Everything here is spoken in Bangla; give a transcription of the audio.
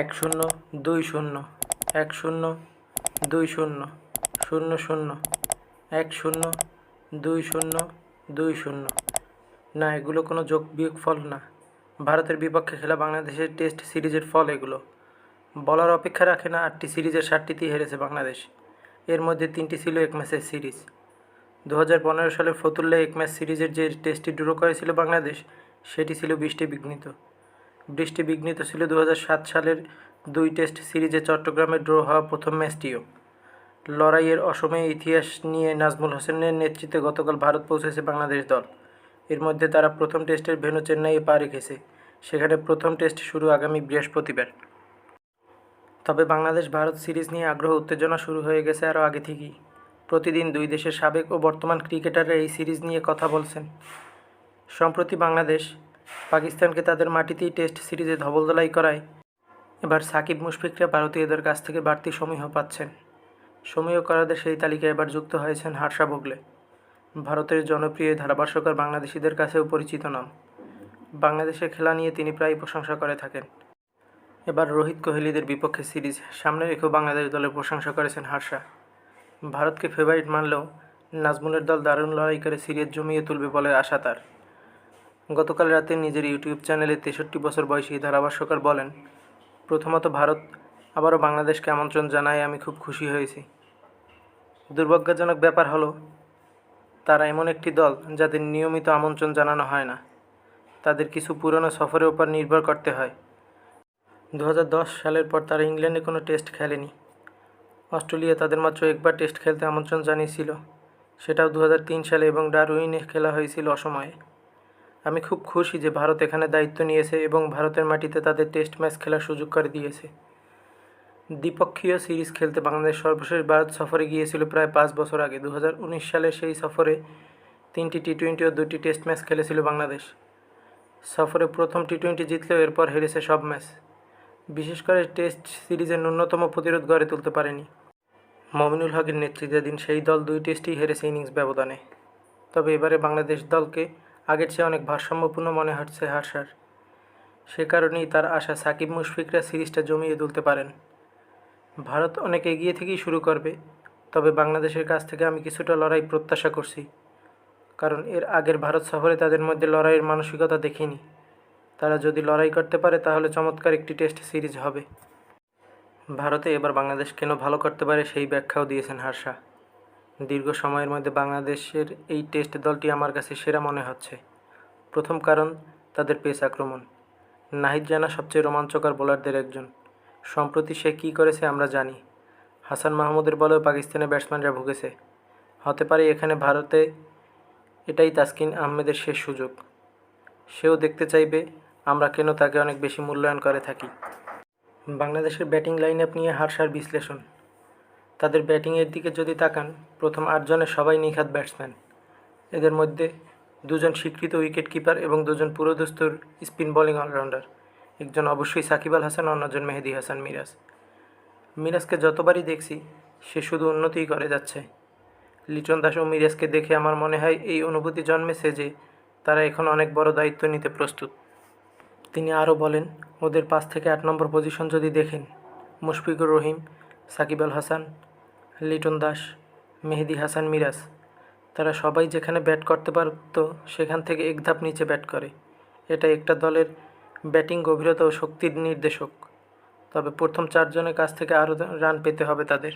এক শূন্য, দুই শূন্য, এক শূন্য, দুই শূন্য শূন্য শূন্য, এক শূন্য, দুই শূন্য দুই শূন্য। না, এগুলো কোনো যোগ বিয়োগ ফল না। ভারতের বিপক্ষে খেলা বাংলাদেশের টেস্ট সিরিজের ফল এগুলো। বলার অপেক্ষা রাখে না, আটটি সিরিজের সাতটিতেই হেরেছে বাংলাদেশ। এর মধ্যে তিনটি ছিল এক ম্যাচের সিরিজ। দু সালের ফতুল্লা এক ম্যাচ সিরিজের যে টেস্টটি ড্র করেছিল বাংলাদেশ, সেটি ছিল বৃষ্টি বিঘ্নিত। বৃষ্টি বিঘ্নিত ছিল দু সালের দুই টেস্ট সিরিজে চট্টগ্রামে ড্র হওয়া প্রথম ম্যাচটিও। লড়াইয়ের অসময়ে ইতিহাস নিয়ে নাজমুল হোসেনের নেতৃত্বে গতকাল ভারত পৌঁছেছে বাংলাদেশ দল। এর মধ্যে তারা প্রথম টেস্টের ভেন্যু চেন্নাইয়ে পা রেখেছে। সেখানে প্রথম টেস্ট শুরু আগামী বৃহস্পতিবার। তবে বাংলাদেশ ভারত সিরিজ নিয়ে আগ্রহ, উত্তেজনা শুরু হয়ে গেছে আরও আগে থেকেই। প্রতিদিন দুই দেশের সাবেক ও বর্তমান ক্রিকেটাররা এই সিরিজ নিয়ে কথা বলছেন। সম্প্রতি বাংলাদেশ পাকিস্তানকে তাদের মাটিতেই টেস্ট সিরিজে ধবলদলাই করায়। এবার সাকিব মুশফিকরা ভারতীয়দের কাছ থেকে বাড়তি সমীহ পাচ্ছেন। সমীহ করাদের সেই তালিকায় এবার যুক্ত হয়েছেন হার্ষা ভোগলে ভারতের জনপ্রিয় ধারাভাষ্যকার বাংলাদেশিদের কাছেও পরিচিত নাম। বাংলাদেশের খেলা নিয়ে তিনি প্রায় প্রশংসা করে থাকেন। এবার রোহিত কোহলিদের বিপক্ষে সিরিজ। সামনে রেখেও বাংলাদেশ দলের প্রশংসা করেছেন হার্ষা ভারতকে ফেভারিট মানলেও নাজমুলের দল দারুণ লড়াই করে সিরিজ জমিয়ে তুলবে বলে আশা তার। গতকাল রাতে নিজের ইউটিউব চ্যানেলে তেষট্টি বছর বয়সী ধারাভাষ্যকার বলেন, প্রথমত ভারত, আবারও বাংলাদেশকে আমন্ত্রণ জানায় আমি খুব খুশি হয়েছি। দুর্ভাগ্যজনক ব্যাপার হলো, তারা এমন একটি দল যাদের নিয়মিত আমন্ত্রণ জানানো হয় না। তাদের কিছু পুরনো সফরের উপর নির্ভর করতে হয়। দু হাজার দশ সালের পর তারা ইংল্যান্ডে কোনো টেস্ট খেলেনি। অস্ট্রেলিয়া তাদের মাত্র একবার টেস্ট খেলতে আমন্ত্রণ জানিয়েছিল। সেটাও দু হাজার তিন সালে এবং ডারউইনে খেলা হয়েছিল অসময়ে। আমি খুব খুশি যে ভারত এখানে দায়িত্ব নিয়েছে এবং ভারতের মাটিতে তাদের টেস্ট ম্যাচ খেলার সুযোগ করে দিয়েছে। দ্বিপক্ষীয় সিরিজ খেলতে বাংলাদেশ সর্বশেষ ভারত সফরে গিয়েছিল প্রায় পাঁচ বছর আগে। দু সালে সেই সফরে তিনটি টি টোয়েন্টি ও দুটি টেস্ট ম্যাচ খেলেছিল বাংলাদেশ। সফরে প্রথম টি টোয়েন্টি জিতলেও এরপর হেরেছে সব ম্যাচ। বিশেষ করে টেস্ট সিরিজের ন্যূনতম প্রতিরোধ গড়ে তুলতে পারেনি। মমিনুল হকের নেতৃত্বাধীন সেই দল দুই টেস্টেই হেরেছে ইনিংস ব্যবধানে। তবে এবারে বাংলাদেশ দলকে আগের চেয়ে অনেক ভারসাম্যপূর্ণ মনে হচ্ছে হার্সার। সে কারণেই তার আশা সাকিব মুশফিকরা সিরিজটা জমিয়ে তুলতে পারেন। ভারত অনেক এগিয়ে থেকেই শুরু করবে, তবে বাংলাদেশের কাছ থেকে আমি কিছুটা লড়াই প্রত্যাশা করছি। কারণ এর আগের ভারত সফরে তাদের মধ্যে লড়াইয়ের মানসিকতা দেখিনি। তারা যদি লড়াই করতে পারে, তাহলে চমৎকার একটি টেস্ট সিরিজ হবে। ভারতে এবার বাংলাদেশ কেন ভালো করতে পারে সেই ব্যাখ্যাও দিয়েছেন হার্ষা দীর্ঘ সময়ের মধ্যে বাংলাদেশের এই টেস্ট দলটি আমার কাছে সেরা মনে হচ্ছে। প্রথম কারণ, তাদের পেস আক্রমণ। নাহিদ জানা সবচেয়ে রোমাঞ্চকর বোলারদের একজন। সম্প্রতি সে কী করেছে আমরা জানি। হাসান মাহমুদের বলেও পাকিস্তানের ব্যাটসম্যানরা ভুগেছে। হতে পারে এখানে ভারতে এটাই তাসকিন আহমেদের শেষ সুযোগ। সেও দেখতে চাইবে, আমরা কেন তাকে অনেক বেশি মূল্যায়ন করে থাকি। বাংলাদেশের ব্যাটিং লাইন আপ নিয়ে হারসার বিশ্লেষণ। তাদের ব্যাটিংয়ের দিকে যদি তাকান, প্রথম আটজনের সবাই নিখাত ব্যাটসম্যান। এদের মধ্যে দুজন স্বীকৃত উইকেট কিপার এবং দুজন পুরোদস্তুর স্পিন বোলিং অলরাউন্ডার। একজন অবশ্যই সাকিব আল হাসান, অন্যজন মেহেদি হাসান মিরাজ। মিরাজকে যতবারই দেখছি, সে শুধু উন্নতিই করে যাচ্ছে। লিটন দাস ও মিরাজকে দেখে আমার মনে হয় এই অনুভূতি জন্মেছে যে তারা এখন অনেক বড় দায়িত্ব নিতে প্রস্তুত। তিনি আরও বলেন, ওদের পাঁচ থেকে আট নম্বর পজিশন যদি দেখেন, মুশফিকুর রহিম, সাকিব আল হাসান লিটন দাস, মেহেদি হাসান মিরাজ। তারা সবাই যেখানে ব্যাট করতে পারত, সেখান থেকে এক ধাপ নিচে ব্যাট করে। এটা একটা দলের ব্যাটিং গভীরতা ও শক্তির নির্দেশক। তবে প্রথম চারজনের কাছ থেকে আরও রান পেতে হবে তাদের।